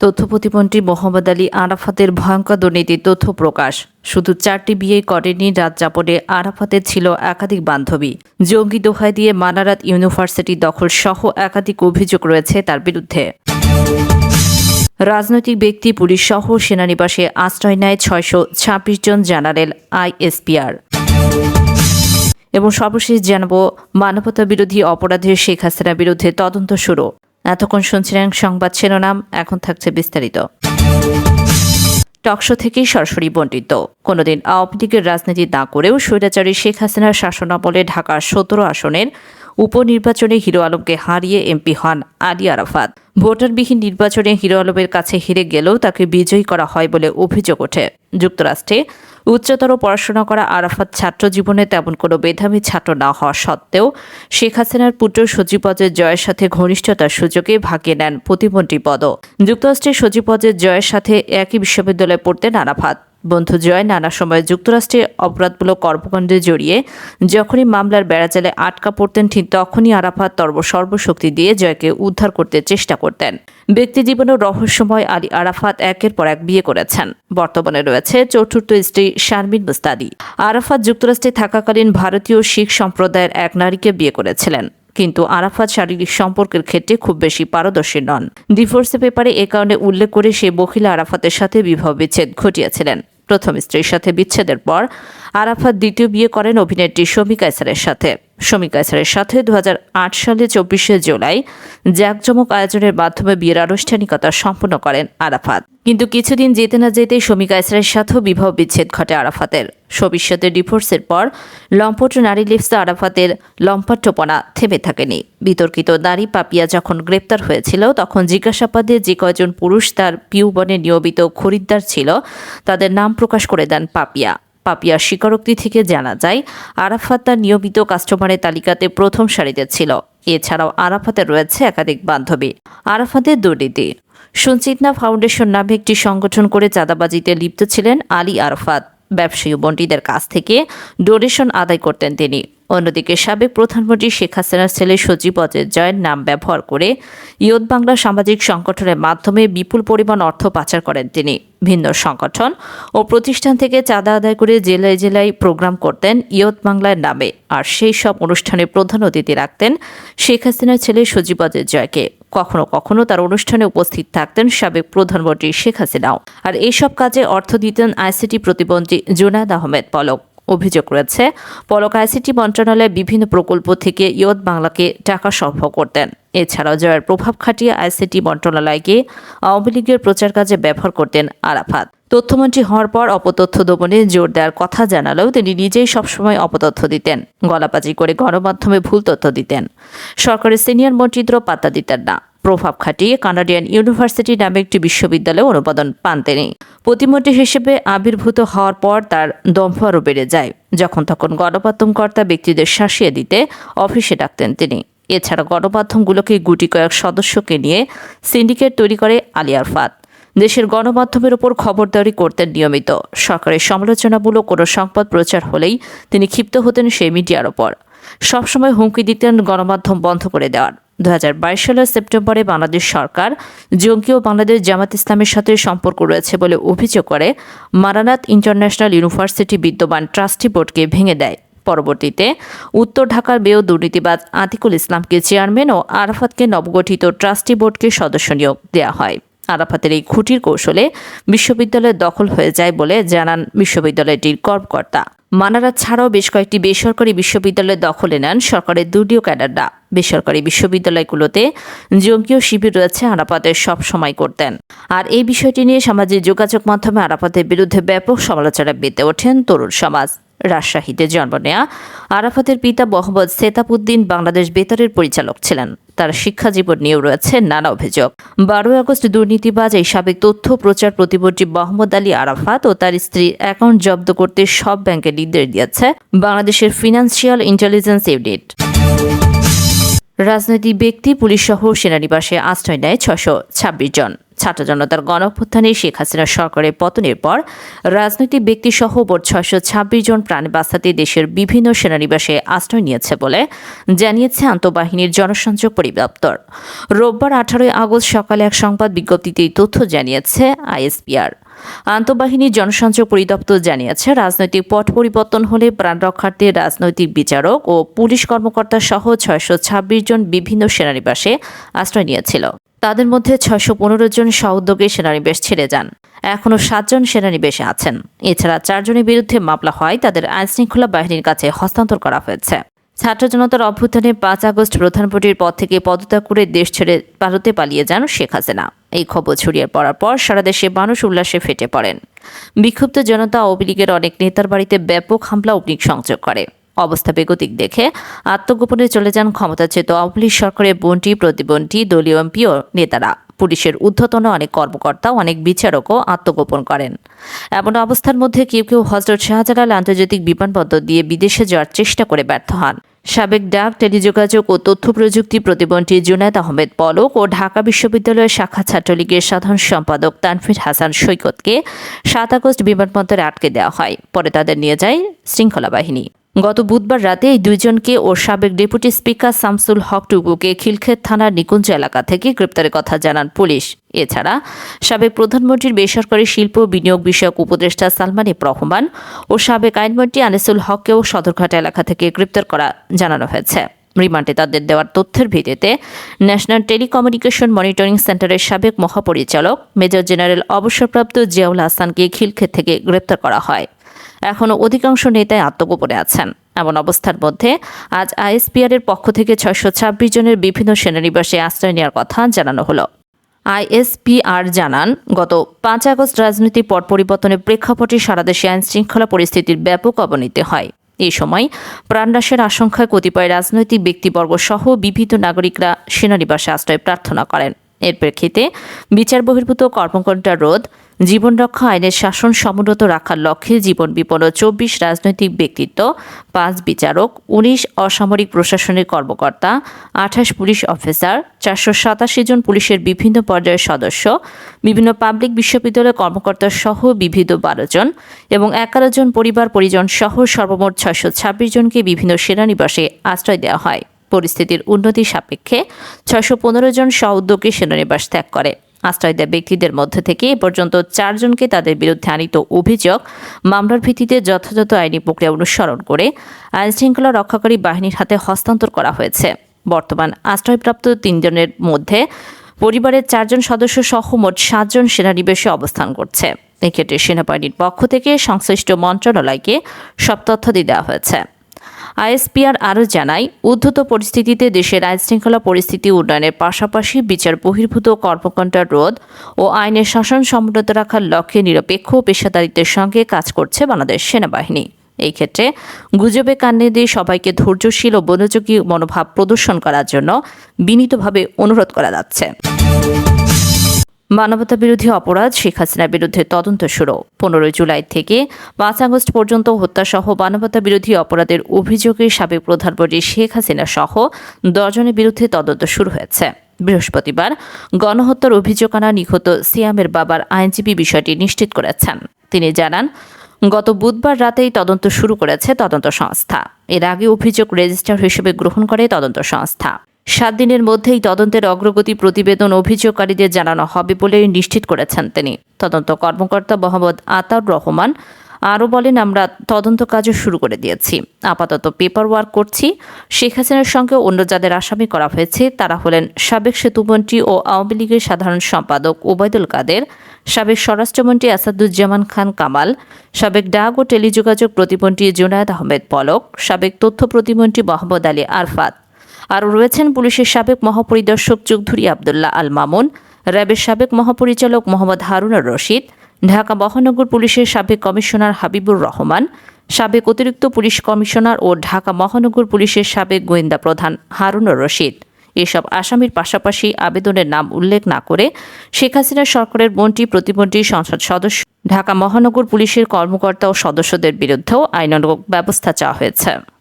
তথ্য প্রতিমন্ত্রী মোহাম্মদ আলী আরাফাতের ভয়ঙ্কর দুর্নীতির তথ্য প্রকাশ। শুধু চারটি বিয়ে করেনি রাত যাপনে আরাফাতের ছিল একাধিক বান্ধবী। জঙ্গি দোহাই দিয়ে মানারাত ইউনিভার্সিটি দখল সহ একাধিক অভিযোগ রয়েছে তার বিরুদ্ধে। রাজনৈতিক ব্যক্তি, পুলিশ সহ সেনানিবাসে আশ্রয় নেয় ছয়শো ছাব্বিশ জন জেনারেল আইএসপিআর। এবং সর্বশেষ জানাব মানবতা বিরোধী অপরাধের শেখ হাসিনার বিরুদ্ধে তদন্ত শুরু। এতক্ষণ শুনছিলেন সংবাদ শিরোনাম, এখন থাকছে বিস্তারিত। টকশো থেকে সরাসরি বন্টিত কোনোদিন আওয়ামী লীগের রাজনীতি না করেও স্বৈরাচারী শেখ হাসিনার শাসনামলে ঢাকার সতেরো আসনের উপনির্বাচনে হিরো আলমকে হারিয়ে এমপি হন আলী আরাফাত। ভোটারবিহীন নির্বাচনে হিরো আলমের কাছে হেরে গেলেও তাকে বিজয়ী করা হয় বলে অভিযোগ ওঠে। যুক্তরাষ্ট্রে উচ্চতর পড়াশোনা করা আরাফাত ছাত্র জীবনে তেমন কোনো মেধাবী ছাত্র না হওয়া সত্ত্বেও শেখ হাসিনার পুত্র সজীবদের জয়ের সাথে ঘনিষ্ঠতার সুযোগে ভাগিয়ে নেন প্রতিমন্ত্রী পদ যুক্তরাষ্ট্রের সজীবদের জয়ের সাথে একই বিশ্ববিদ্যালয়ে পড়তেন আরাফাত। বন্ধু জয় নানা সময় যুক্তরাষ্ট্রে অপরাধমূলক কর্মকাণ্ডে জড়িয়ে যখনই মামলার বেড়াজালে আটকা পড়তেন, ঠিক তখনই আরাফাত তর্ব সর্বশক্তি দিয়ে জয়কে উদ্ধার করতে চেষ্টা করতেন। ব্যক্তি জীবনের রহস্যময় আলী আরাফাত একের পর এক বিয়ে করেছেন। বর্তমানে রয়েছে চতুর্থ স্ত্রী শারমিন মুস্তাদি। আরাফাত যুক্তরাষ্ট্রে থাকাকালীন ভারতীয় শিখ সম্প্রদায়ের এক নারীকে বিয়ে করেছিলেন। কিন্তু আরাফাত শারীরিক সম্পর্কের ক্ষেত্রে খুব বেশি পারদর্শী নন। ডিভোর্সের পেপারে এ কারণে উল্লেখ করে সে মহিলা আরাফাতের সাথে বিবাহ বিচ্ছেদ ঘটিয়েছিলেন। প্রথম স্ত্রীর সাথে বিচ্ছেদের পর আরাফাত দ্বিতীয় বিয়ে করেন অভিনেত্রী শমী কাইসারের সাথে। শমী কাইসারের সাথে দু হাজার আট সালে চব্বিশে জুলাই জাঁকজমক আয়োজনের মাধ্যমে বিয়ের আনুষ্ঠানিকতা সম্পন্ন করেন আরাফাত। কিন্তু কিছুদিন যেতে না যেতেই শমী কাইসারের সাথেও বিবাহ বিচ্ছেদ ঘটে আরাফাতের। ভবিষ্যতে ডিভোর্সের পর লম্পট নারী লিপসা আরাফাতের লম্পট্যপনা থেমে থাকেনি। বিতর্কিত নারী পাপিয়া যখন গ্রেপ্তার হয়েছিল, তখন জিজ্ঞাসাবাদে যে কয়জন পুরুষ তার পিউবনে নিয়মিত খরিদ্দার ছিল, তাদের নাম প্রকাশ করে দেন পাপিয়া। পাপিয়ার স্বীকারোক্তি থেকে জানা যায়, আরাফাত তার নিয়মিত কাস্টমারের তালিকাতে প্রথম সারিতে ছিল। এছাড়াও আরাফাতে রয়েছে একাধিক বান্ধবী। আরাফাতের দুর্নীতি। সুনচিতনা ফাউন্ডেশন নামে একটি সংগঠন করে চাঁদাবাজিতে লিপ্ত ছিলেন আলী আরাফাত। ব্যবসায়ী বন্ডিদের কাছ থেকে ডোনেশন আদায় করতেন তিনি। অন্যদিকে সাবেক প্রধানমন্ত্রী শেখ হাসিনার ছেলে সজীব অজয় জয়ের নাম ব্যবহার করে ইয়ত বাংলা সামাজিক সংগঠনের মাধ্যমে বিপুল পরিমাণ অর্থ পাচার করেন তিনি। ভিন্ন সংগঠন ও প্রতিষ্ঠান থেকে চাঁদা আদায় করে জেলায় জেলায় প্রোগ্রাম করতেন ইয়ত বাংলার নামে। আর সেই সব অনুষ্ঠানে প্রধান অতিথি রাখতেন শেখ হাসিনার ছেলে সজীব অজয় জয়কে কখনো কখনো তার অনুষ্ঠানে উপস্থিত থাকতেন সাবেক প্রধানমন্ত্রী শেখ হাসিনাও আর এইসব কাজে অর্থ দিতেন আইসিটি প্রতিমন্ত্রী জুনাদ আহমেদ পলক। অভিযোগ রয়েছে, পলক আইসিটি মন্ত্রণালয়ের বিভিন্ন প্রকল্প থেকে ইয়ত বাংলাকে টাকা সরবরাহ করতেন। এছাড়াও জয়ের প্রভাব খাটিয়ে আইসিটি মন্ত্রণালয়কে আওয়ামী লীগের প্রচার কাজে ব্যবহার করতেন আরাফাত। তথ্যমন্ত্রী হওয়ার পর অপতথ্য দমনে জোর দেওয়ার কথা জানালেও তিনি নিজেই সবসময় অপতথ্য দিতেন, গলাবাজি করে গণমাধ্যমে ভুল তথ্য দিতেন। সরকারের সিনিয়র মন্ত্রীদেরও পাত্তা দিতেন না। প্রভাব খাটিয়ে কানাডিয়ান ইউনিভার্সিটি নামে একটি বিশ্ববিদ্যালয়ে অনুমোদন পান তিনি। প্রতিমন্ত্রী হিসেবে আবির্ভূত হওয়ার পর তার দম্ভ আরও বেড়ে যায়। যখন তখন গণমাধ্যমকর্তা ব্যক্তিদের শাসিয়ে দিতে অফিসে ডাকতেন তিনি। এছাড়া গণমাধ্যমগুলোকে গুটি কয়েক সদস্যকে নিয়ে সিন্ডিকেট তৈরি করে আলিয়ার আরফাত দেশের গণমাধ্যমের উপর খবরদারি করতেন নিয়মিত। সরকারের সমালোচনামূলক কোনো সংবাদ প্রচার হলেই তিনি ক্ষিপ্ত হতেন সেই মিডিয়ার ওপর সবসময় হুমকি দিতেন গণমাধ্যম বন্ধ করে দেওয়ার। দু হাজার বাইশ সালের সেপ্টেম্বরে বাংলাদেশ সরকার জঙ্গি ও বাংলাদেশ জামাত ইসলামের সাথে সম্পর্ক রয়েছে বলে অভিযোগ করে মারানাত ইন্টারন্যাশনাল ইউনিভার্সিটি বিদ্যমান ট্রাস্টি বোর্ডকে ভেঙে দেয়। পরবর্তীতে উত্তর ঢাকার বেয় দুর্নীতিবাদ আতিকুল ইসলামকে চেয়ারম্যান ও আরাফাতকে নবগঠিত ট্রাস্টি বোর্ডকে সদস্য নিয়োগ দেওয়া হয়। আরাফাতের এই খুঁটির কৌশলে বিশ্ববিদ্যালয় দখল হয়ে যায় বলে জানান বিশ্ববিদ্যালয়টির কর্মকর্তা। মানারা ছাড়াও বেশ কয়েকটি বেসরকারি বিশ্ববিদ্যালয় দখলে নেন সরকারের দুর্নীয় ক্যাডাররা। বেসরকারি বিশ্ববিদ্যালয়গুলোতে জঙ্গীয় শিবির রয়েছে আরাপাতের সব সময় করতেন। আর এই বিষয়টি নিয়ে সামাজিক যোগাযোগ মাধ্যমে আরাফাতের বিরুদ্ধে ব্যাপক সমালোচনা বেঁধে ওঠেন তরুণ সমাজ। রাজশাহীতে জন্ম নেয়া আরাফাতের পিতা মোহাম্মদ সেতাবুদ্দিন বাংলাদেশ বেতারের পরিচালক ছিলেন। তার শিক্ষা জীবন নিয়েও রয়েছে নানা অভিযোগ। বারোই আগস্ট দুর্নীতিবাজ এই সাবেক তথ্য প্রচার প্রতিমন্ত্রী মোহাম্মদ আলী আরাফাত ও তার স্ত্রী অ্যাকাউন্ট জব্দ করতে সব ব্যাংকে নির্দেশ দিয়েছে বাংলাদেশের ফিনান্সিয়াল ইন্টেলিজেন্স ইউনিট রাজনৈতিক ব্যক্তি, পুলিশ সহ সেনানিবাসে আশ্রয় নেয় ছশো ছাব্বিশ জন। ছাত্র জনতার গণঅভ্যুত্থানে শেখ হাসিনা সরকারের পতনের পর রাজনৈতিক ব্যক্তিসহ মোট ছয়শো ছাব্বিশ জন প্রাণ বাঁচাতে দেশের বিভিন্ন সেনানিবাসে আশ্রয় নিয়েছে বলে জানিয়েছে আন্তঃবাহিনীর জনসংযোগ পরিদপ্তর। রোববার আঠারোই আগস্ট সকালে এক সংবাদ বিজ্ঞপ্তিতে এই তথ্য জানিয়েছে আইএসপিআর আন্তঃবাহিনী জনসংযোগ পরিদপ্তর জানিয়েছে, রাজনৈতিক পট পরিবর্তন হলে প্রাণ রক্ষার্থে রাজনৈতিক বিচারক ও পুলিশ কর্মকর্তা সহ ছয়শো ছাব্বিশ জন বিভিন্ন সেনানিবাসে আশ্রয় নিয়েছিল। তাদের মধ্যে ছয়শো পনেরো জন সউদ্যোগে সেনানিবেশ ছেড়ে যান। এখনও সাতজন সেনানিবেশে আছেন। এছাড়া চারজনের বিরুদ্ধে মামলা হয়, তাদের আইনশৃঙ্খলা বাহিনীর কাছে হস্তান্তর করা হয়েছে। ছাত্র জনতার অভ্যুত্থানে পাঁচ আগস্ট প্রধানমন্ত্রীর পদ থেকে পদত্যাগ করে দেশ ছেড়ে ভারতে পালিয়ে যান শেখ হাসিনা। এই খবর ছড়িয়ে পড়ার পর সারা দেশে মানুষ উল্লাসে ফেটে পড়েন। বিক্ষুব্ধ জনতা আওয়ামী লীগের অনেক নেতার বাড়িতে ব্যাপক হামলা অগ্নিক সংযোগ করে। অবস্থা বেগতিক দেখে আত্মগোপনে চলে যান ক্ষমতাচ্যুত আওয়ামী লীগ সরকারের বন্টি প্রতিবন্ধী দলীয় এমপি ও নেতারা। পুলিশের ঊর্ধ্বতন অনেক কর্মকর্তা অনেক বিচারকও আত্মগোপন করেন। এমন অবস্থার মধ্যে কেউ কেউ হজরত শাহজালাল আন্তর্জাতিক বিমানবন্দর দিয়ে বিদেশে যাওয়ার চেষ্টা করে ব্যর্থ হন। সাবেক ডাক, টেলিযোগাযোগ ও তথ্য প্রযুক্তি প্রতিমন্ত্রী জুনায়দ আহমেদ পলক ও ঢাকা বিশ্ববিদ্যালয়ের শাখা ছাত্রলীগের সাধারণ সম্পাদক তানফির হাসান সৈকতকে সাত আগস্ট বিমানবন্দরে আটকে দেওয়া হয়। পরে তাদের নিয়ে যায় শৃঙ্খলা বাহিনী। গত বুধবার রাতে এই দুইজনকে ও সাবেক ডেপুটি স্পিকার শামসুল হক টুকুকে খিলক্ষেত থানার নিকুঞ্জ এলাকা থেকে গ্রেপ্তারের কথা জানান পুলিশ। এছাড়া সাবেক প্রধানমন্ত্রীর বেসরকারি শিল্প বিনিয়োগ বিষয়ক উপদেষ্টা সালমান এফ রহমান ও সাবেক আইনমন্ত্রী আনিসুল হককেও সদরঘাট এলাকা থেকে গ্রেপ্তার করা জানানো হয়েছে। রিমান্ডে তাদের দেওয়ার তথ্যের ভিত্তিতে ন্যাশনাল টেলিকমিউনিকেশন মনিটরিং সেন্টারের সাবেক মহাপরিচালক, মেজর জেনারেল অবসরপ্রাপ্ত জিয়াউল হাসানকে খিলক্ষেত থেকে গ্রেপ্তার করা হয়। এখনও অধিকাংশ নেতাই আত্মগোপনে আছেন। এমন অবস্থার মধ্যে আজ আইএসপিআর এর পক্ষ থেকে ছয়শো ছাব্বিশ জনের বিভিন্ন সেনানিবাসে আশ্রয় নেওয়ার কথা জানানো হলো। আইএসপিআর জানান, গত পাঁচ আগস্ট রাজনৈতিক পট পরিবর্তনের প্রেক্ষাপটে সারা দেশে আইন শৃঙ্খলা পরিস্থিতির ব্যাপক অবনতি হয়। এই সময় প্রাণনাশের আশঙ্কায় কতিপয় রাজনৈতিক ব্যক্তিবর্গ সহ বিভিন্ন নাগরিকরা সেনানিবাসে আশ্রয় প্রার্থনা করেন। এর প্রেক্ষিতে বিচার বহির্ভূত কর্মকর্তা রোধ জীবন রক্ষা আইনের শাসন সমুন্নত রাখার লক্ষ্যে জীবন বিপন্ন চব্বিশ রাজনৈতিক ব্যক্তিত্ব, পাঁচ বিচারক, উনিশ অসামরিক প্রশাসনের কর্মকর্তা, আঠাশ পুলিশ অফিসার, চারশো সাতাশি জন পুলিশের বিভিন্ন পর্যায়ের সদস্য, বিভিন্ন পাবলিক বিশ্ববিদ্যালয়ের কর্মকর্তা সহ বিবিধ বারো জন এবং এগারো জন পরিবার পরিজন সহ সর্বমোট ছয়শো ছাব্বিশ জনকে বিভিন্ন সেনানিবাসে আশ্রয় দেওয়া হয়। পরিস্থিতির উন্নতি সাপেক্ষে ছয়শো পনেরো জন সহ সউদ্যোগী সেনানিবাস ত্যাগ করে। আশ্রয় দেয় ব্যক্তিদের মধ্যে থেকে এ পর্যন্ত চারজনকে তাদের বিরুদ্ধে আনিত অভিযোগ মামলার ভিত্তিতে যথাযথ আইনি প্রক্রিয়া অনুসরণ করে আইনশৃঙ্খলা রক্ষাকারী বাহিনীর হাতে হস্তান্তর করা হয়েছে। বর্তমান আশ্রয়প্রাপ্ত তিনজনের মধ্যে পরিবারের চারজন সদস্য সহ মোট সাতজন সেনানিবেশে অবস্থান করছে। এক্ষেত্রে সেনাবাহিনীর পক্ষ থেকে সংশ্লিষ্ট মন্ত্রণালয়কে সব তথ্য দিয়ে দেওয়া হয়েছে। আইএসপিআর আরও জানায়, উদ্ধত পরিস্থিতিতে দেশের আইনশৃঙ্খলা পরিস্থিতি উন্নয়নের পাশাপাশি বিচার বহির্ভূত কর্মকাণ্ডের রোধ ও আইনের শাসন সমুন্নত রাখার লক্ষ্যে নিরপেক্ষ পেশাদারিত্বের সঙ্গে কাজ করছে বাংলাদেশ সেনাবাহিনী। এই ক্ষেত্রে গুজবে কান্নে দিয়ে সবাইকে ধৈর্যশীল ও মনোযোগী মনোভাব প্রদর্শন করার জন্য বিনীতভাবে অনুরোধ করা যাচ্ছে। মানবতা বিরোধী অপরাধ শেখ হাসিনার বিরুদ্ধে তদন্ত শুরু। পনেরোই জুলাই থেকে পাঁচ আগস্ট পর্যন্ত হত্যাসহ মানবতা বিরোধী অপরাধের অভিযোগে সাবেক প্রধানমন্ত্রী শেখ হাসিনা সহ দশজনের বিরুদ্ধে তদন্ত শুরু হয়েছে। বৃহস্পতিবার গণহত্যার অভিযোগ আনা নিহত সিয়ামের বাবার আইনজীবী বিষয়টি নিশ্চিত করেছেন। তিনি জানান, গত বুধবার রাতেই তদন্ত শুরু করেছে তদন্ত সংস্থা। এর আগে অভিযোগ রেজিস্টার হিসেবে গ্রহণ করে তদন্ত সংস্থা। সাত দিনের মধ্যেই তদন্তের অগ্রগতি প্রতিবেদন অভিযোগকারীদের জানানো হবে বলে নিশ্চিত করেছেন তিনি। তদন্ত কর্মকর্তা মোহাম্মদ আতাউর রহমান আরও বলেন, আমরা তদন্ত কাজও শুরু করে দিয়েছি। আপাতত পেপার ওয়ার্ক করছি। শেখ হাসিনার সঙ্গে অন্য যাদের আসামি করা হয়েছে, তারা হলেন সাবেক সেতুমন্ত্রী ও আওয়ামী লীগের সাধারণ সম্পাদক ওবায়দুল কাদের, সাবেক স্বরাষ্ট্রমন্ত্রী আসাদুজ্জামান খান কামাল, সাবেক ডাক ও টেলিযোগাযোগ প্রতিমন্ত্রী জুনায়দ আহমেদ পলক, সাবেক তথ্য প্রতিমন্ত্রী মোহাম্মদ আলী আরফাত। আরও রয়েছেন পুলিশের সাবেক মহাপরিদর্শক চৌধুরী আবদুল্লাহ আল মামুন, র্যাবের সাবেক মহাপরিচালক মোহাম্মদ হারুনার রশিদ, ঢাকা মহানগর পুলিশের সাবেক কমিশনার হাবিবুর রহমান, সাবেক অতিরিক্ত পুলিশ কমিশনার ও ঢাকা মহানগর পুলিশের সাবেক গোয়েন্দা প্রধান হারুনুর রশিদ। এসব আসামির পাশাপাশি আবেদনের নাম উল্লেখ না করে শেখ হাসিনা সরকারের মন্ত্রী, প্রতিমন্ত্রী, সংসদ সদস্য, ঢাকা মহানগর পুলিশের কর্মকর্তা ও সদস্যদের বিরুদ্ধেও আইনানুগ ব্যবস্থা চাওয়া হয়েছে।